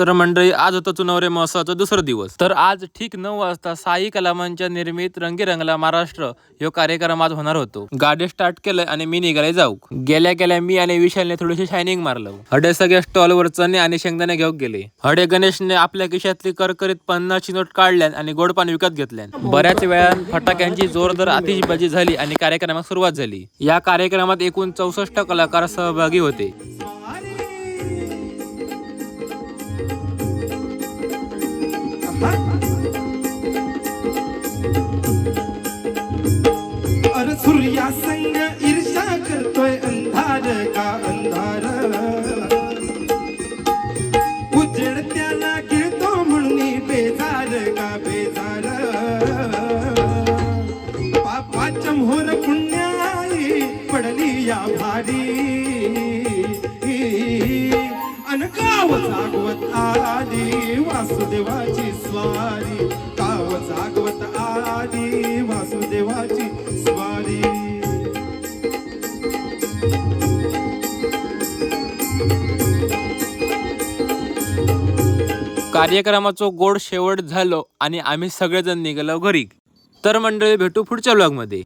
तर मंडळी आज होतं चुनावरे महोत्सवाचा दुसरा दिवस. तर आज ठीक नऊ वाजता साई कलामांच्या निर्मित रंगी रंगला महाराष्ट्र ह्यो कार्यक्रम आज होणार होतो. गाडी स्टार्ट केलंय आणि मी निघाले जाऊ. गेल्या गेल्या मी आणि विशालने थोडीशी शायनिंग मारलं. हडे सगळ्या स्टॉलवर चणे आणि शेंगदाणे घेऊन गेले. हडे गणेशने आपल्या खिशातली करकरीत पन्नासची नोट काढल्यान आणि गोड पाणी विकत घेतल्यान. बऱ्याच वेळा फटाक्यांची जोरदार आतिषबाजी झाली आणि कार्यक्रमात सुरुवात झाली. या कार्यक्रमात एकूण चौसष्ट कलाकार सहभागी होते. अरे सूर्या संग ईर्षा करतोय अंधार का अंधार? उजेड त्याला गिळतो म्हणून बेजार का बेजार? पापाच्या मोहर पुण्याई पडली या भारी. अनकाव जागवत आली वासुदेवाची. स्वारी गाव जागवत आली वासुदेवाची स्वारी. कार्यक्रमाचो गोड शेवट झालो आणि आम्ही सगळेजण निघालो घरी. तर मंडळी भेटू पुढच्या ब्लॉगमध्ये